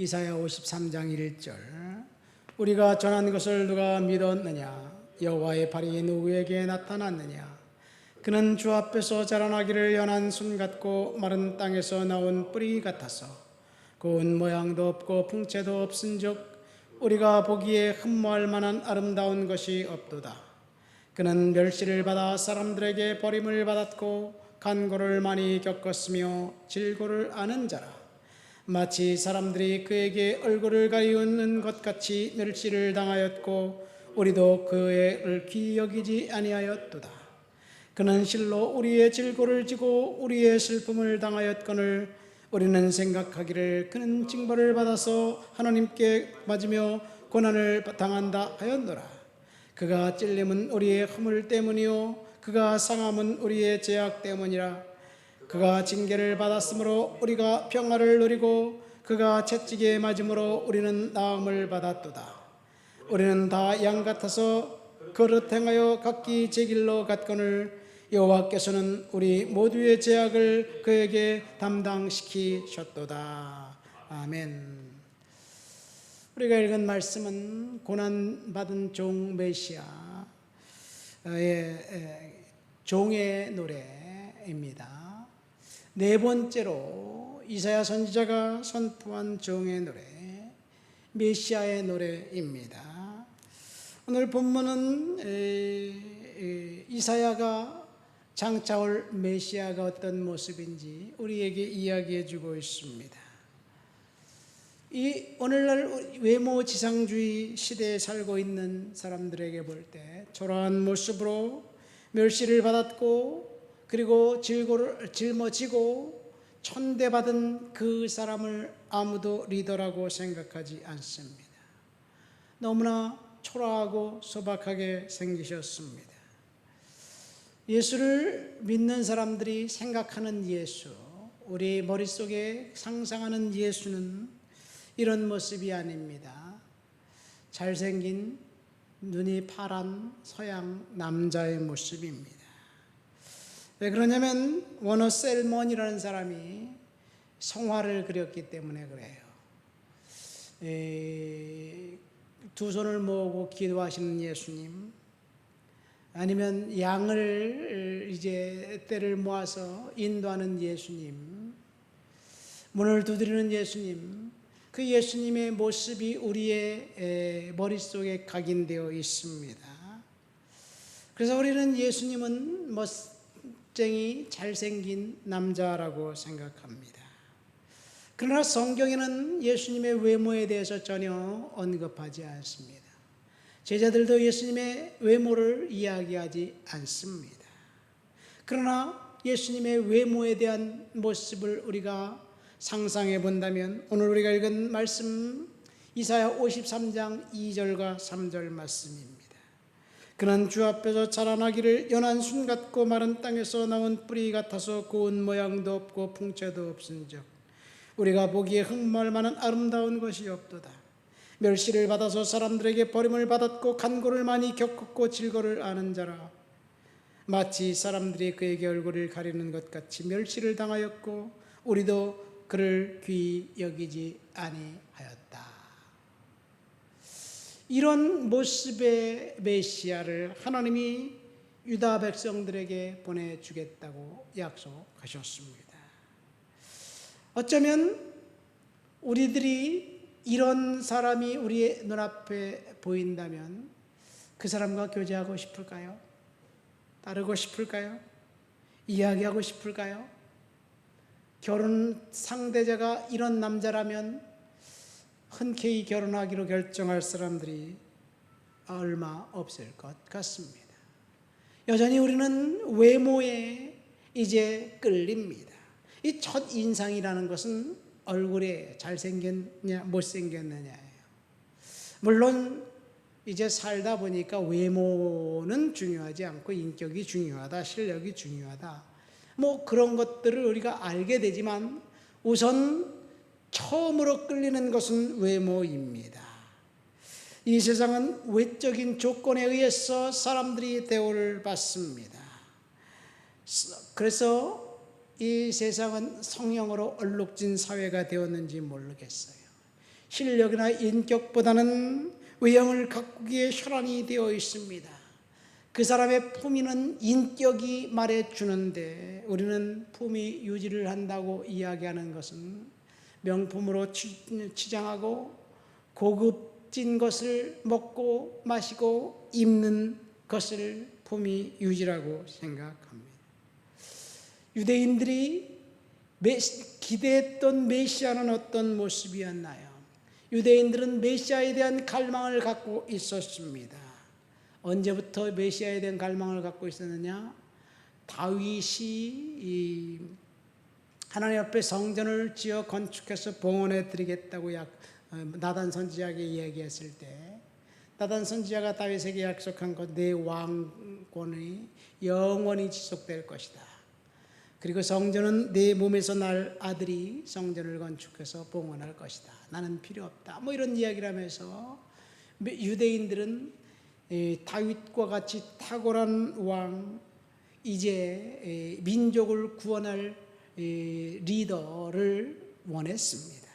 이사야 53장 1절. 우리가 전한 것을 누가 믿었느냐? 여호와의 발이 누구에게 나타났느냐? 그는 주 앞에서 자라나기를 연한 순 같고 마른 땅에서 나온 뿌리 같아서 고운 모양도 없고 풍채도 없은즉 우리가 보기에 흠모할 만한 아름다운 것이 없도다. 그는 멸시를 받아 사람들에게 버림을 받았고 간고를 많이 겪었으며 질고를 아는 자라 마치 사람들이 그에게 얼굴을 가리우는 것 같이 멸시를 당하였고 우리도 그의 얽히 여기지 아니하였도다. 그는 실로 우리의 질고를 지고 우리의 슬픔을 당하였거늘 우리는 생각하기를 그는 징벌을 받아서 하나님께 맞으며 고난을 당한다 하였노라. 그가 찔림은 우리의 허물 때문이요 그가 상함은 우리의 죄악 때문이라. 그가 징계를 받았으므로 우리가 평화를 누리고 그가 채찍에 맞음으로 우리는 나음을 받았도다. 우리는 다 양 같아서 그릇 행하여 각기 제 길로 갔거늘 여호와께서는 우리 모두의 죄악을 그에게 담당시키셨도다. 아멘. 우리가 읽은 말씀은 고난 받은 종 메시아의 종의 노래입니다. 네 번째로 이사야 선지자가 선포한 종의 노래, 메시아의 노래입니다. 오늘 본문은 이사야가 장차 올 메시아가 어떤 모습인지 우리에게 이야기해 주고 있습니다. 이 오늘날 외모 지상주의 시대에 살고 있는 사람들에게 볼 때 초라한 모습으로 멸시를 받았고 그리고 질고를 짊어지고 천대받은 그 사람을 아무도 리더라고 생각하지 않습니다. 너무나 초라하고 소박하게 생기셨습니다. 예수를 믿는 사람들이 생각하는 예수, 우리 머릿속에 상상하는 예수는 이런 모습이 아닙니다. 잘생긴 눈이 파란 서양 남자의 모습입니다. 왜 그러냐면 워너 셀먼이라는 사람이 성화를 그렸기 때문에 그래요. 에, 두 손을 모으고 기도하시는 예수님, 아니면 양을 이제 때를 모아서 인도하는 예수님, 문을 두드리는 예수님, 그 예수님의 모습이 우리의 머릿속에 각인되어 있습니다. 그래서 우리는 예수님은 뭐멋 쟁이 잘생긴 남자라고 생각합니다. 그러나 성경에는 예수님의 외모에 대해서 전혀 언급하지 않습니다. 제자들도 예수님의 외모를 이야기하지 않습니다. 그러나 예수님의 외모에 대한 모습을 우리가 상상해 본다면 오늘 우리가 읽은 말씀 이사야 53장 2절과 3절 말씀입니다. 그는 주 앞에서 자라나기를 연한 순 같고 마른 땅에서 나온 뿌리 같아서 고운 모양도 없고 풍채도 없은즉 우리가 보기에 흠모할 만한 아름다운 것이 없도다. 멸시를 받아서 사람들에게 버림을 받았고 간고를 많이 겪었고 질거를 아는 자라. 마치 사람들이 그에게 얼굴을 가리는 것 같이 멸시를 당하였고 우리도 그를 귀히 여기지 아니하였다. 이런 모습의 메시아를 하나님이 유다 백성들에게 보내주겠다고 약속하셨습니다. 어쩌면 우리들이 이런 사람이 우리의 눈앞에 보인다면 그 사람과 교제하고 싶을까요? 따르고 싶을까요? 이야기하고 싶을까요? 결혼 상대자가 이런 남자라면 흔쾌히 결혼하기로 결정할 사람들이 얼마 없을 것 같습니다. 여전히 우리는 외모에 이제 끌립니다. 이 첫 인상이라는 것은 얼굴에 잘생겼냐 못생겼느냐예요. 물론 이제 살다 보니까 외모는 중요하지 않고 인격이 중요하다, 실력이 중요하다. 뭐 그런 것들을 우리가 알게 되지만 우선 처음으로 끌리는 것은 외모입니다. 이 세상은 외적인 조건에 의해서 사람들이 대우를 받습니다. 그래서 이 세상은 성형으로 얼룩진 사회가 되었는지 모르겠어요. 실력이나 인격보다는 외형을 가꾸기에 혈안이 되어 있습니다. 그 사람의 품위는 인격이 말해주는데 우리는 품위 유지를 한다고 이야기하는 것은 명품으로 치- 치장하고 고급진 것을 먹고 마시고 입는 것을 품위 유지라고 생각합니다. 유대인들이 기대했던 메시아는 어떤 모습이었나요? 유대인들은 메시아에 대한 갈망을 갖고 있었습니다. 언제부터 메시아에 대한 갈망을 갖고 있었느냐? 다윗이 이 하나님 앞에 성전을 지어 건축해서 봉헌해 드리겠다고 약, 어, 나단 선지자에게 이야기했을 때 나단 선지자가 다윗에게 약속한 것 내 왕권이 영원히 지속될 것이다. 그리고 성전은 내 몸에서 날 아들이 성전을 건축해서 봉헌할 것이다. 나는 필요 없다. 뭐 이런 이야기를 하면서 유대인들은 이 다윗과 같이 탁월한 왕 이제 이 민족을 구원할 이 리더를 원했습니다.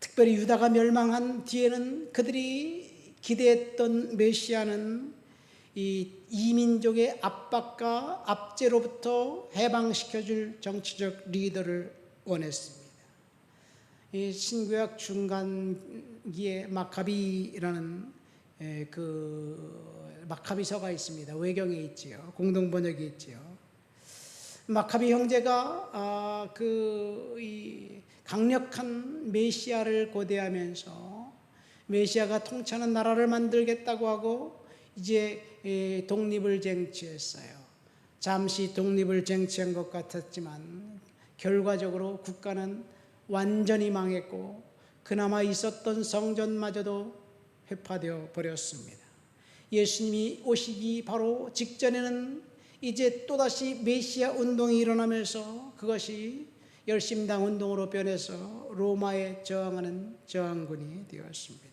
특별히 유다가 멸망한 뒤에는 그들이 기대했던 메시아는 이 이민족의 압박과 압제로부터 해방시켜줄 정치적 리더를 원했습니다. 이 신구약 중간기에 마카비라는 에, 그 마카비서가 있습니다. 외경에 있지요. 공동 번역이 있지요. 마카비 형제가 아, 그이 강력한 메시아를 고대하면서 메시아가 통치하는 나라를 만들겠다고 하고 이제 에, 독립을 쟁취했어요. 잠시 독립을 쟁취한 것 같았지만 결과적으로 국가는 완전히 망했고 그나마 있었던 성전마저도 회파되어 버렸습니다. 예수님이 오시기 바로 직전에는 이제 또다시 메시아 운동이 일어나면서 그것이 열심당 운동으로 변해서 로마에 저항하는 저항군이 되었습니다.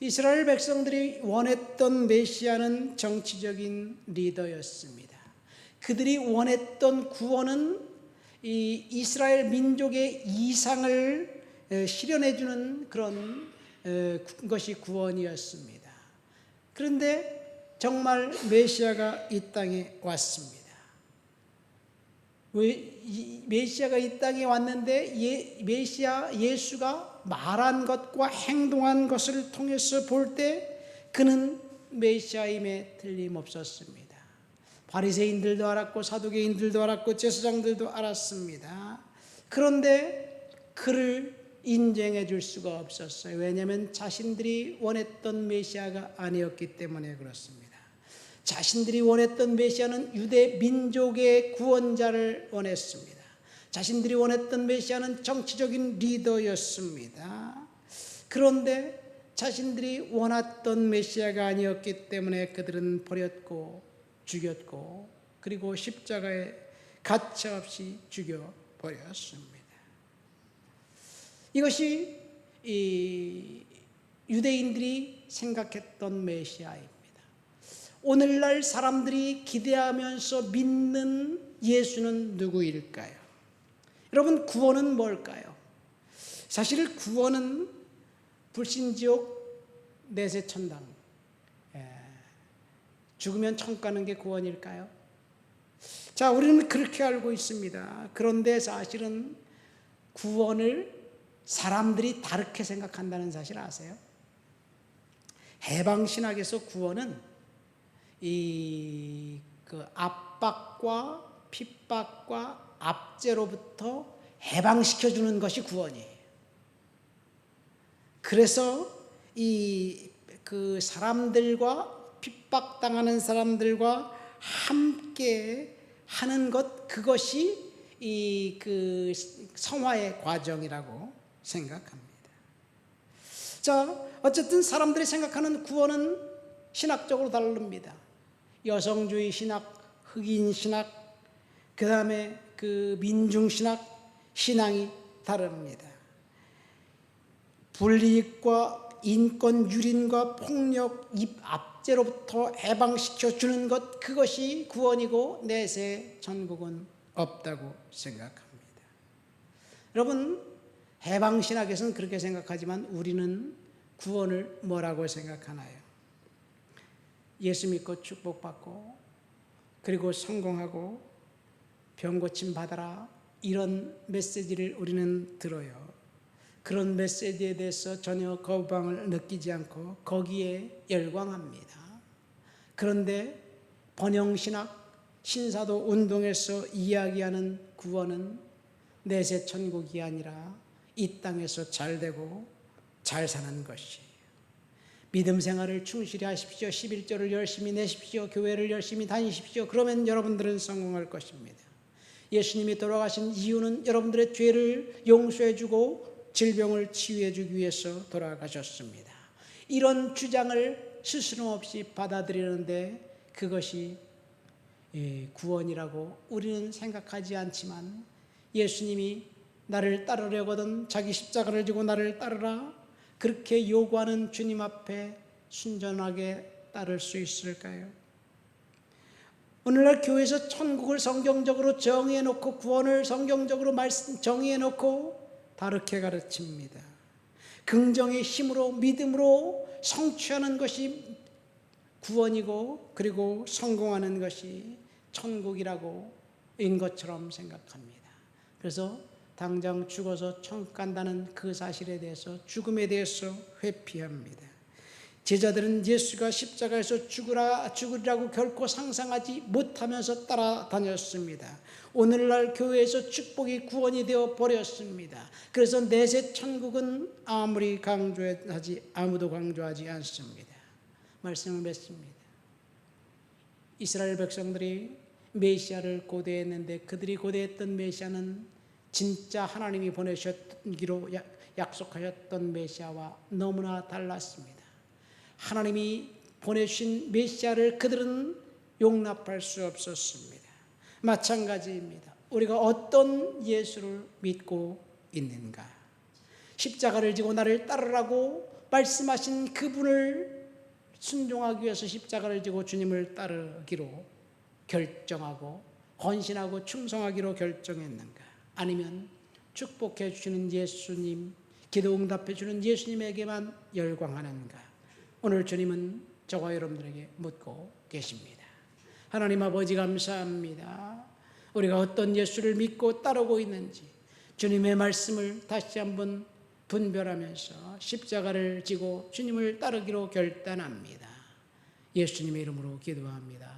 이스라엘 백성들이 원했던 메시아는 정치적인 리더였습니다. 그들이 원했던 구원은 이 이스라엘 민족의 이상을 에, 실현해주는 그런 것이 구원이었습니다. 그런데 정말 메시아가 이 땅에 왔습니다. 메시아가 이 땅에 왔는데 예, 메시아 예수가 말한 것과 행동한 것을 통해서 볼 때 그는 메시아임에 틀림없었습니다. 바리새인들도 알았고 사두개인들도 알았고 제사장들도 알았습니다. 그런데 그를 인정해 줄 수가 없었어요. 왜냐하면 자신들이 원했던 메시아가 아니었기 때문에 그렇습니다. 자신들이 원했던 메시아는 유대 민족의 구원자를 원했습니다. 자신들이 원했던 메시아는 정치적인 리더였습니다. 그런데 자신들이 원했던 메시아가 아니었기 때문에 그들은 버렸고 죽였고 그리고 십자가에 가차없이 죽여 버렸습니다. 이것이 이 유대인들이 생각했던 메시아입니다. 오늘날 사람들이 기대하면서 믿는 예수는 누구일까요? 여러분 구원은 뭘까요? 사실 구원은 불신지옥 내세천당 예. 죽으면 천국 가는 게 구원일까요? 자 우리는 그렇게 알고 있습니다. 그런데 사실은 구원을 사람들이 다르게 생각한다는 사실 아세요? 해방신학에서 구원은 이 그 압박과 핍박과 압제로부터 해방시켜 주는 것이 구원이에요. 그래서 이 그 사람들과 핍박당하는 사람들과 함께 하는 것 그것이 이 그 성화의 과정이라고 생각합니다. 자, 어쨌든 사람들이 생각하는 구원은 신학적으로 다릅니다. 여성주의 신학, 흑인 신학, 그 다음에 그 민중 신학, 신앙이 다릅니다. 불이익과 인권 유린과 폭력, 입 압제로부터 해방시켜 주는 것 그것이 구원이고 내세 천국은 없다고 생각합니다. 여러분 해방신학에서는 그렇게 생각하지만 우리는 구원을 뭐라고 생각하나요? 예수 믿고 축복받고 그리고 성공하고 병 고침 받아라 이런 메시지를 우리는 들어요. 그런 메시지에 대해서 전혀 거부감을 느끼지 않고 거기에 열광합니다. 그런데 번영신학 신사도 운동에서 이야기하는 구원은 내세 천국이 아니라 이 땅에서 잘 되고 잘 사는 것이에요. 믿음 생활을 충실히 하십시오. 11조를 열심히 내십시오. 교회를 열심히 다니십시오. 그러면 여러분들은 성공할 것입니다. 예수님이 돌아가신 이유는 여러분들의 죄를 용서해 주고 질병을 치유해 주기 위해서 돌아가셨습니다. 이런 주장을 스스럼 없이 받아들이는데 그것이 예, 구원이라고 우리는 생각하지 않지만 예수님이 나를 따르려거든 자기 십자가를 지고 나를 따르라 그렇게 요구하는 주님 앞에 순전하게 따를 수 있을까요? 오늘날 교회에서 천국을 성경적으로 정의해 놓고 구원을 성경적으로 말씀 정의해 놓고 다르게 가르칩니다. 긍정의 힘으로 믿음으로 성취하는 것이 구원이고 그리고 성공하는 것이 천국이라고 인 것처럼 생각합니다. 그래서 당장 죽어서 천국 간다는 그 사실에 대해서 죽음에 대해서 회피합니다. 제자들은 예수가 십자가에서 죽으라 죽으리라고 결코 상상하지 못하면서 따라다녔습니다. 오늘날 교회에서 축복이 구원이 되어 버렸습니다. 그래서 내세 천국은 아무리 강조하지 아무도 강조하지 않습니다. 말씀을 맺습니다. 이스라엘 백성들이 메시아를 고대했는데 그들이 고대했던 메시아는 진짜 하나님이 보내셨기로 약속하셨던 메시아와 너무나 달랐습니다. 하나님이 보내신 메시아를 그들은 용납할 수 없었습니다. 마찬가지입니다. 우리가 어떤 예수를 믿고 있는가? 십자가를 지고 나를 따르라고 말씀하신 그분을 순종하기 위해서 십자가를 지고 주님을 따르기로 결정하고 헌신하고 충성하기로 결정했는가? 아니면 축복해 주시는 예수님, 기도 응답해 주는 예수님에게만 열광하는가? 오늘 주님은 저와 여러분들에게 묻고 계십니다. 하나님 아버지 감사합니다. 우리가 어떤 예수를 믿고 따르고 있는지 주님의 말씀을 다시 한번 분별하면서 십자가를 지고 주님을 따르기로 결단합니다. 예수님의 이름으로 기도합니다.